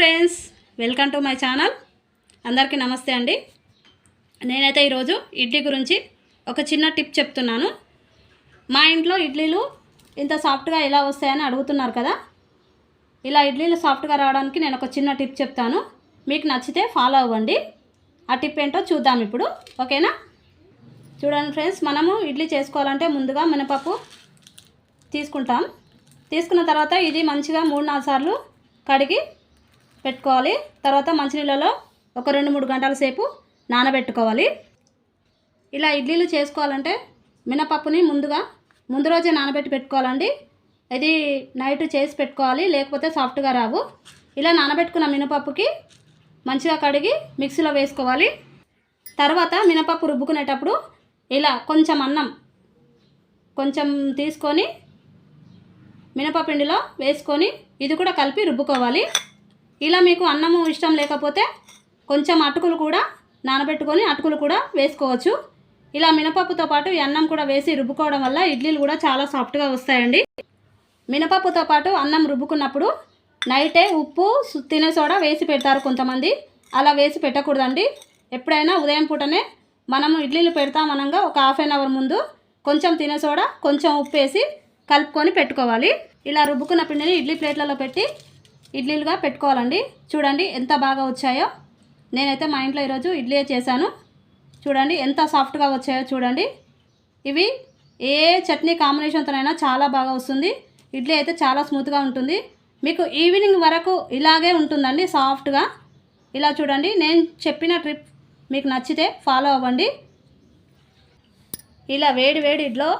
Friends welcome to my channel. అందరికీ నమస్తే అండి. నేనైతే ఈరోజు ఇడ్లీ గురించి ఒక చిన్న టిప్ చెప్తున్నాను. మా ఇంట్లో ఇడ్లీలు ఇంత సాఫ్ట్గా ఎలా వస్తాయని అడుగుతున్నారు కదా? ఇలా ఇడ్లీలు సాఫ్ట్గా రావడానికి నేను ఒక చిన్న టిప్ చెప్తాను. మీకు నచ్చితే ఫాలో అవ్వండి. ఆ టిప్ ఏంటో చూద్దాం ఇప్పుడు. ఓకేనా? చూడండి ఫ్రెండ్స్ మనము ఇడ్లీ చేసుకోవాలంటే ముందుగా మినపప్పు తీసుకుంటాం. తీసుకున్న తర్వాత ఇది మంచిగా మూడు నాలుగు సార్లు కడిగి పెట్టుకోవాలి. తర్వాత మంచినీళ్ళలో ఒక రెండు మూడు గంటల సేపు నానబెట్టుకోవాలి. ఇలా ఇడ్లీలు చేసుకోవాలంటే మినపప్పుని ముందుగా ముందు రోజే నానబెట్టి పెట్టుకోవాలండి. ఇది నైట్ చేసి పెట్టుకోవాలి లేకపోతే సాఫ్ట్గా రావు. ఇలా నానబెట్టుకున్న మినపప్పుకి మంచిగా కడిగి మిక్సీలో వేసుకోవాలి. తర్వాత మినపప్పు రుబ్బుకునేటప్పుడు ఇలా కొంచెం అన్నం కొంచెం తీసుకొని మినపపిండిలో వేసుకొని ఇది కూడా కలిపి రుబ్బుకోవాలి. ఇలా మీకు అన్నము ఇష్టం లేకపోతే కొంచెం అటుకులు కూడా నానబెట్టుకొని అటుకులు కూడా వేసుకోవచ్చు. ఇలా మినపప్పుతో పాటు ఈ అన్నం కూడా వేసి రుబ్బుకోవడం వల్ల ఇడ్లీలు కూడా చాలా సాఫ్ట్గా వస్తాయండి. మినపప్పుతో పాటు అన్నం రుబ్బుకున్నప్పుడు నైటే ఉప్పు తినే సోడా వేసి పెడతారు కొంతమంది. అలా వేసి పెట్టకూడదండి. ఎప్పుడైనా ఉదయం పూటనే మనము ఇడ్లీలు పెడతామనగా ఒక హాఫ్ అన్ అవర్ ముందు కొంచెం తినే సోడా కొంచెం ఉప్పు వేసి కలుపుకొని పెట్టుకోవాలి. ఇలా రుబ్బుకున్న పిండిని ఇడ్లీ ప్లేట్లలో పెట్టి ఇడ్లీలుగా పెట్టుకోవాలండి. చూడండి ఎంత బాగా వచ్చాయో. నేనైతే మా ఇంట్లో ఈరోజు ఇడ్లీ చేశాను. చూడండి ఎంత సాఫ్ట్గా వచ్చాయో చూడండి. ఇవి ఏ చట్నీ కాంబినేషన్తోనైనా చాలా బాగా వస్తుంది. ఇడ్లీ అయితే చాలా స్మూత్గా ఉంటుంది. మీకు ఈవినింగ్ వరకు ఇలాగే ఉంటుందండి సాఫ్ట్గా. ఇలా చూడండి నేను చెప్పిన ట్రిప్ మీకు నచ్చితే ఫాలో అవ్వండి. ఇలా వేడి వేడి ఇడ్లో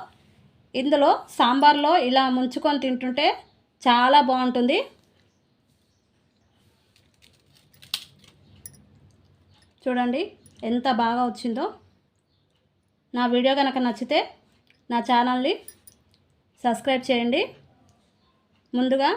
ఇందులో సాంబార్లో ఇలా ముంచుకొని తింటుంటే చాలా బాగుంటుంది. చూడండి ఎంత బాగా వచ్చిందో. నా వీడియో కనుక నచ్చితే నా ఛానల్ని సబ్స్క్రైబ్ చేయండి. ముందుగా